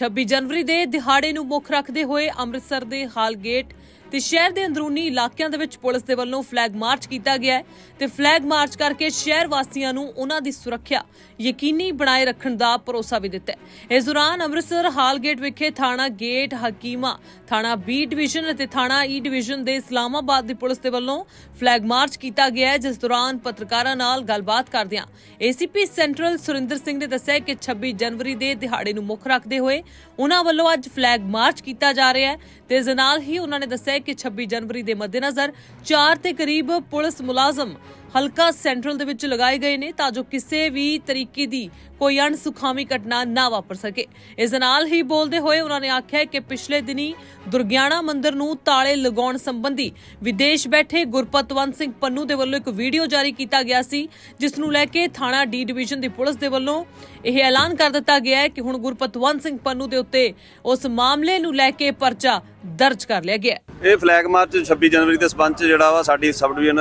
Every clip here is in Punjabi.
26 ਜਨਵਰੀ ਦੇ ਦਿਹਾੜੇ ਨੂੰ ਮੁੱਖ ਰੱਖਦੇ ਹੋਏ ਅੰਮ੍ਰਿਤਸਰ ਦੇ ਹਾਲ ਗੇਟ ਤੇ ਸ਼ਹਿਰ ਦੇ ਅੰਦਰੂਨੀ ਇਲਾਕਿਆਂ ਦੇ ਵਿੱਚ ਪੁਲਿਸ ਦੇ ਵੱਲੋਂ ਫਲੈਗ ਮਾਰਚ ਕੀਤਾ ਗਿਆ ਹੈ ਤੇ ਫਲੈਗ ਮਾਰਚ ਕਰਕੇ ਸ਼ਹਿਰ ਵਾਸੀਆਂ ਨੂੰ ਉਹਨਾਂ ਦੀ ਸੁਰੱਖਿਆ ਯਕੀਨੀ ਬਣਾਏ ਰੱਖਣ ਦਾ ਭਰੋਸਾ ਵੀ ਦਿੱਤਾ ਹੈ। ਇਸ ਦੌਰਾਨ ਅੰਮ੍ਰਿਤਸਰ ਹਾਲ ਗੇਟ ਵਿਖੇ ਥਾਣਾ ਗੇਟ, ਹਕੀਮਾ, ਥਾਣਾ ਬੀ ਡਿਵੀਜ਼ਨ ਅਤੇ ਥਾਣਾ ਈ ਡਿਵੀਜ਼ਨ ਦੇ ਇਸਲਾਮਾਬਾਦ ਦੀ ਪੁਲਿਸ ਦੇ ਵੱਲੋਂ ਫਲੈਗ ਮਾਰਚ ਕੀਤਾ ਗਿਆ ਹੈ, ਜਿਸ ਦੌਰਾਨ ਪੱਤਰਕਾਰਾਂ ਨਾਲ ਗੱਲਬਾਤ ਕਰਦਿਆਂ ਏਸੀਪੀ ਸੈਂਟਰਲ ਸੁਰਿੰਦਰ ਸਿੰਘ ਨੇ ਦੱਸਿਆ ਕਿ 26 ਜਨਵਰੀ ਦੇ ਦਿਹਾੜੇ ਨੂੰ ਮੁੱਖ ਰੱਖਦੇ ਹੋਏ ਉਹਨਾਂ ਵੱਲੋਂ ਅੱਜ ਫਲੈਗ ਮਾਰਚ ਕੀਤਾ ਜਾ ਰਿਹਾ ਹੈ ਤੇ ਇਸ ਦੇ ਨਾਲ ਹੀ ਉਹਨਾਂ ਨੇ ਦੱਸਿਆ ਕਿ 26 ਜਨਵਰੀ ਦੇ ਮੱਦੇਨਜ਼ਰ 4 ਤੇ ਕਰੀਬ ਪੁਲਿਸ ਮੁਲਾਜ਼ਮ ਹਲਕਾ ਸੈਂਟਰਲ ਦੇ ਵਿੱਚ ਲਗਾਏ ਗਏ ਨੇ ਤਾਂ ਜੋ ਕਿਸੇ ਵੀ ਤਰੀਕੇ ਦੀ ਕੋਈ ਅਣਸੁਖਾਵੀ ਘਟਨਾ ਨਾ ਵਾਪਰ ਸਕੇ। ਇਸ ਨਾਲ ਹੀ ਬੋਲਦੇ ਹੋਏ ਉਹਨਾਂ ਨੇ ਆਖਿਆ ਕਿ ਪਿਛਲੇ ਦਿਨੀ ਦੁਰਗਿਆਣਾ ਮੰਦਿਰ ਨੂੰ ਤਾਲੇ ਲਗਾਉਣ ਸੰਬੰਧੀ ਵਿਦੇਸ਼ ਬੈਠੇ ਗੁਰਪਤਵੰਤ ਸਿੰਘ ਪੰਨੂ ਦੇ ਵੱਲੋਂ ਇੱਕ ਵੀਡੀਓ ਜਾਰੀ ਕੀਤਾ ਗਿਆ ਸੀ, ਜਿਸ ਨੂੰ ਲੈ ਕੇ ਥਾਣਾ ਡੀ ਡਿਵੀਜ਼ਨ ਦੀ ਪੁਲਿਸ ਦੇ ਵੱਲੋਂ ਇਹ ਐਲਾਨ ਕਰ ਦਿੱਤਾ ਗਿਆ ਹੈ ਕਿ ਹੁਣ ਗੁਰਪਤਵੰਤ ਸਿੰਘ ਪੰਨੂ ਦੇ ਉੱਤੇ ਉਸ ਮਾਮਲੇ ਨੂੰ ਲੈ ਕੇ ਪਰਚਾ ਦਰਜ ਕਰ ਲਿਆ ਗਿਆ ਇਹ ਫਲੈਗ ਮਾਰਚ 26 ਜਨਵਰੀ ਦੇ ਸਬੰਧ ਚ ਜਿਹੜਾ ਵਾ ਸਾਡੀ ਸਬ ਡਿਵੀਜ਼ਨ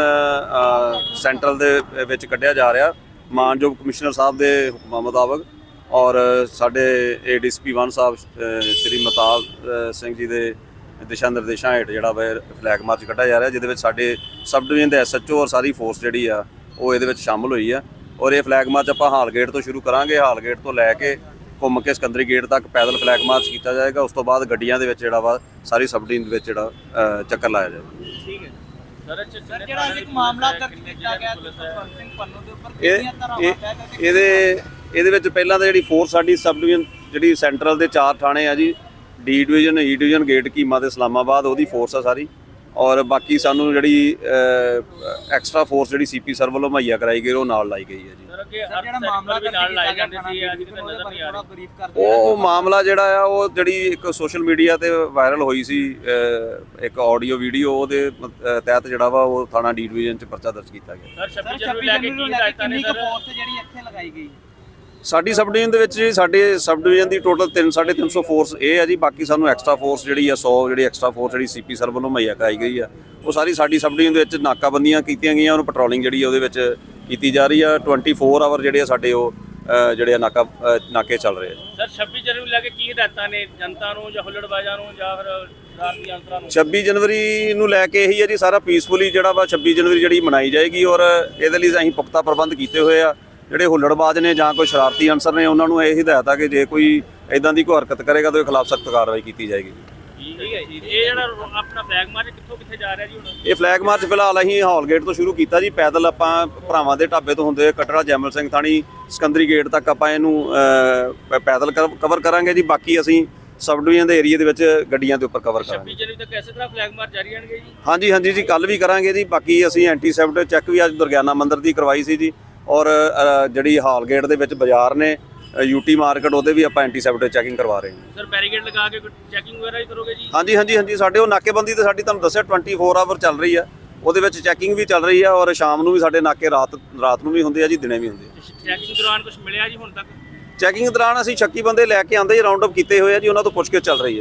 ਸੈਂਟਰਲ ਦੇ ਵਿੱਚ ਕੱਢਿਆ ਜਾ ਰਿਹਾ। ਮਾਨਯੋਗ ਕਮਿਸ਼ਨਰ ਸਾਹਿਬ ਦੇ ਹੁਕਮਾਂ ਮੁਤਾਬਕ ਔਰ ਸਾਡੇ ਏਡੀਸੀਪੀ 1 ਸਾਹਿਬ ਸ਼੍ਰੀ ਮਤਾਬ ਸਿੰਘ ਜੀ ਦੇ ਦਿਸ਼ਾ ਨਿਰਦੇਸ਼ਾਂ ਹੇਠ ਜਿਹੜਾ ਵਾ ਫਲੈਗ ਮਾਰਚ ਕੱਢਿਆ ਜਾ ਰਿਹਾ, ਜਿਹਦੇ ਵਿੱਚ ਸਾਡੇ ਸਬ ਡਿਵੀਜ਼ਨ ਦੇ ਐਸਐਚਓ ਔਰ ਸਾਰੀ ਫੋਰਸ ਜਿਹੜੀ ਆ, ਉਹ ਇਹਦੇ ਵਿੱਚ ਸ਼ਾਮਲ ਹੋਈ ਆ। ਔਰ ਇਹ ਫਲੈਗ ਮਾਰਚ ਆਪਾਂ ਹਾਲ ਗੇਟ ਤੋਂ ਸ਼ੁਰੂ ਕਰਾਂਗੇ। ਹਾਲ ਗੇਟ ਤੋਂ ਲੈ ਕੇ ਘੁੰਮ ਕੇ ਸਕੰਦਰੀ ਗੇਟ ਤੱਕ ਪੈਦਲ ਫਲੈਗ ਮਾਰਚ ਕੀਤਾ ਜਾਏਗਾ। ਉਸ ਤੋਂ ਬਾਅਦ ਗੱਡੀਆਂ ਦੇ ਵਿੱਚ ਜਿਹੜਾ ਵਾ, ਸਾਰੀ ਸਬ ਡਿਵੀਜ਼ਨ ਦੇ ਵਿੱਚ ਜਿਹੜਾ ਚੱਕਰ ਲਾਇਆ ਜਾਏਗਾ। ਠੀਕ ਹੈ। ਸਰ ਅੱਛਾ ਸਰ ਜਿਹੜਾ ਇੱਕ ਮਾਮਲਾ ਦਰਜ ਕੀਤਾ ਗਿਆ ਗੁਰਪ੍ਰੀਤ ਸਿੰਘ ਪੰਨੂ ਦੇ ਉੱਪਰ ਇਹ ਕਿੰਨੀਆਂ ਧਾਰਾਵਾਂ ਇਹ- ਤੈਅ ਕਰਕੇ ਇਹਦੇ ਇਹਦੇ ਵਿੱਚ ਪਹਿਲਾਂ ਤਾਂ ਜਿਹੜੀ ਫੋਰਸ ਸਾਡੀ ਸਬ ਡਿਵੀਜ਼ਨ ਜਿਹੜੀ ਸੈਂਟਰਲ ਦੇ ਚਾਰ ਥਾਣੇ ਆ ਜੀ D division E division gate keema ਤੇ ਇਸਲਾਮਾਬਾਦ ਉਹਦੀ ਫੋਰਸ ਆ ਸਾਰੀ। ਔਰ ਬਾਕੀ ਸਾਨੂੰ ਜਿਹੜੀ ਐਕਸਟਰਾ ਫੋਰਸ ਜਿਹੜੀ ਸੀਪੀ ਸਰ ਵੱਲੋਂ ਮੁਹੱਈਆ ਕਰਾਈ ਗਈ ਉਹ ਨਾਲ ਲਾਈ ਗਈ ਹੈ ਜੀ। ਸਰ ਅੱਗੇ ਸਰ ਜਿਹੜਾ ਮਾਮਲਾ ਵੀ ਦਰਜ ਨਾਲ ਲਾਏ ਕੀਤਾ ਜਾਂਦੇ ਗਿਆ ਸੀ ਅੱਜ ਥਾਣਾ ਕਿਤੇ ਉਹਦੇ ਨਜ਼ਰ ਬਾਰੇ ਨਹੀਂ ਆ ਥੋੜਾ ਰਹੀ। ਬਰੀਫ ਕਰਦੇ ਉਹ ਮਾਮਲਾ ਜਿਹੜਾ ਆ ਉਹ ਜਿਹੜੀ ਇੱਕ ਸੋਸ਼ਲ ਮੀਡੀਆ ਤੇ ਵਾਇਰਲ ਹੋਈ ਸੀ ਇੱਕ ਆਡੀਓ ਵੀਡੀਓ ਉਹਦੇ ਤਹਿਤ ਜਿਹੜਾ ਵਾ ਉਹ ਥਾਣਾ ਡੀ ਡਿਵੀਜ਼ਨ ਚ ਪਰਚਾ ਦਰਜ ਕੀਤਾ ਗਿਆ। ਸਰ ਸਰ 26 26 ਜਨਵਰੀ ਲੈ ਕੇ ਜਨਵਰੀ ਨੂੰ ਕੀ ਲੈ ਕੇ ਹਦਾਇਤਾਂ ਨੇ ਕਿੰਨੀ ਕੁ ਸਰ? ਫੋਰਸ ਜਿਹੜੀ ਇੱਥੇ ਲਗਾਈ ਗਈ? ਸਾਡੀ ਸਬ ਡਿਵੀਜ਼ਨ ਦੇ ਵਿੱਚ ਜੀ ਸਾਡੇ ਸਬ ਡਿਵੀਜ਼ਨ ਦੀ ਟੋਟਲ 3 350 ਫੋਰਸ ਇਹ ਆ ਜੀ ਬਾਕੀ ਸਾਨੂੰ ਐਕਸਟਰਾ ਫੋਰਸ ਜਿਹੜੀ ਆ 100 ਜਿਹੜੀ ਐਕਸਟਰਾ ਫੋਰਸ ਜਿਹੜੀ ਸੀਪੀ ਸਰ ਵੱਲੋਂ ਮੁਹੱਈਆ ਕਰਾਈ ਗਈ ਆ। ਉਹ ਸਾਰੀ ਸਾਡੀ ਸਬ ਡਿਵੀਜ਼ਨ ਦੇ ਵਿੱਚ ਨਾਕਾਬੰਦੀਆਂ ਕੀਤੀਆਂ ਗਈਆਂ ਉਹਨੂੰ ਪੈਟਰੋਲਿੰਗ ਜਿਹੜੀ ਆ ਉਹਦੇ ਵਿੱਚ ਕੀਤੀ ਜਾ ਰਹੀ ਆ। 24 ਆਵਰ ਜਿਹੜੇ ਆ ਸਾਡੇ ਉਹ ਜਿਹੜੇ ਆ ਨਾਕਾ ਨਾਕੇ ਚੱਲ ਰਹੇ ਆ ਸਰ 26 ਜਨਵਰੀ ਨੂੰ ਲੈ ਕੇ ਕੀ ਹਦਾਇਤਾਂ ਨੇ? ਜਨਤਾ ਨੂੰ ਜਾਂ ਹੁੱਲੜਬਾਜ਼ਾਂ ਨੂੰ ਜਾਂ ਫਿਰ ਰਾਜਨੀਤਿਕ ਅੰਤਰਾਂ ਨੂੰ? 26 ਜਨਵਰੀ ਨੂੰ ਲੈ ਕੇ ਇਹੀ ਹੈ ਜੀ ਸਾਰਾ ਪੀਸਫੁਲੀ ਜਿਹੜਾ ਵਾ 26 ਜਨਵਰੀ ਜਿਹੜੀ ਮਨਾਈ ਜਾਏਗੀ ਔਰ ਇਹਦੇ ਲਈ ਅਸੀਂ ਪੁਖਤਾ ਪ੍ਰਬੰਧ ਕੀਤੇ ਹੋਏ ਆ। ਜਿਹੜੇ ਹੁੱਲੜਬਾਜ਼ ਨੇ ਜਾਂ ਕੋਈ ਸ਼ਰਾਰਤੀ ਅਨਸਰ ਨੇ ਉਹਨਾਂ ਨੂੰ ਇਹ ਹਦਾਇਤ ਆ ਕਿ ਜੇ ਕੋਈ ਇਦਾਂ ਦੀ ਕੋਈ ਹਰਕਤ ਕਰੇਗਾ ਤਾਂ ਉਹਦੇ ਖਿਲਾਫ ਸਖਤ ਕਾਰਵਾਈ ਕੀਤੀ ਜਾਏਗੀ ਠੀਕ ਹੈ ਜੀ। ਇਹ ਜਿਹੜਾ ਰੋ- ਆਪਣਾ ਫਲੈਗ ਮਾਰਚ ਕਿੱਥੋਂ ਕਿੱਥੇ ਜਾ ਰਿਹਾ ਜੀ ਹੁਣ? ਇਹ ਫਲੈਗ ਮਾਰਚ ਫਿਲਹਾਲ ਅਸੀਂ ਹਾਲ ਗੇਟ ਤੋਂ ਸ਼ੁਰੂ ਕੀਤਾ ਜੀ। ਪੈਦਲ ਆਪਾਂ ਭਰਾਵਾਂ ਦੇ ਢਾਬੇ ਤੋਂ ਹੁੰਦੇ ਕਟੜਾ ਜੈਮਲ ਸਿੰਘ ਥਾਣੀ ਸਿਕੰਦਰੀ ਗੇਟ ਤੱਕ ਆਪਾਂ ਇਹਨੂੰ ਪੈਦਲ ਕਵਰ ਕਰਾਂਗੇ ਜੀ। ਬਾਕੀ ਅਸੀਂ ਸਬ ਡਿਵੀਜ਼ਨ ਦੇ ਏਰੀਆ ਦੇ ਵਿੱਚ ਗੱਡੀਆਂ ਦੇ ਉੱਪਰ ਕਵਰ ਕਰਾਂਗੇ। 26 ਜਨਵਰੀ ਤੱਕ ਇਸੇ ਤਰ੍ਹਾਂ ਫਲੈਗ ਮਾਰਚ ਜਾਰੀ ਰਹਿਣਗੇ ਜੀ? ਹਾਂਜੀ ਹਾਂਜੀ ਜੀ। ਕੱਲ ਵੀ ਕਰਾਂਗੇ ਜੀ। ਬਾਕੀ ਅਸੀਂ ਐਂਟੀ ਸੈਫਟ ਚੈੱਕ ਵੀ ਅੱਜ ਦੁਰਗਿਆਨਾ ਮੰਦਿਰ ਦੀ ਕਰਵਾਈ ਸੀ ਜੀ। ਔਰ ਜਿਹੜੀ ਹਾਲ ਗੇਟ ਦੇ ਵਿੱਚ ਬਾਜ਼ਾਰ ਨੇ ਯੂਟੀ ਮਾਰਕੀਟ ਉਹਦੇ ਵੀ ਆਪਾਂ ਐਂਟੀ ਸੈਫਟ ਚੈਕਿੰਗ ਕਰਵਾ ਰਹੇ ਹਾਂ। ਸਰ ਬੈਰੀਕੇਡ ਲਗਾ ਕੇ ਚੈਕਿੰਗ ਵਗੈਰਾ ਵੀ ਕਰੋਗੇ ਜੀ? ਹਾਂਜੀ ਹਾਂਜੀ ਹਾਂਜੀ ਸਾਡੇ ਉਹ ਨਾਕੇਬੰਦੀ ਤੇ ਸਾਡੀ ਤੁਹਾਨੂੰ ਦੱਸਿਆ 24 ਆਵਰ ਚੱਲ ਰਹੀ ਆ। ਉਹਦੇ ਵਿੱਚ ਚੈਕਿੰਗ ਵੀ ਚੱਲ ਰਹੀ ਆ ਔਰ ਸ਼ਾਮ ਨੂੰ ਵੀ ਸਾਡੇ ਨਾਕੇ ਰਾਤ ਰਾਤ ਨੂੰ ਵੀ ਹੁੰਦੇ ਆ ਜੀ ਦਿਨੇ ਵੀ ਹੁੰਦੇ ਆ। ਚੈਕਿੰਗ ਦੌਰਾਨ ਕੁਝ ਮਿਲਿਆ ਜੀ ਹੁਣ ਤੱਕ? ਚੈਕਿੰਗ ਦੌਰਾਨ ਅਸੀਂ ਸ਼ੱਕੀ ਬੰਦੇ ਲੈ ਕੇ ਆਂਦੇ ਜੀ ਰਾਉਂਡ ਅਪ ਕੀਤੇ ਹੋਏ ਆ ਜੀ ਉਹਨਾਂ ਤੋਂ ਪੁੱਛ ਕੇ ਚੱਲ ਰਹੀ ਹੈ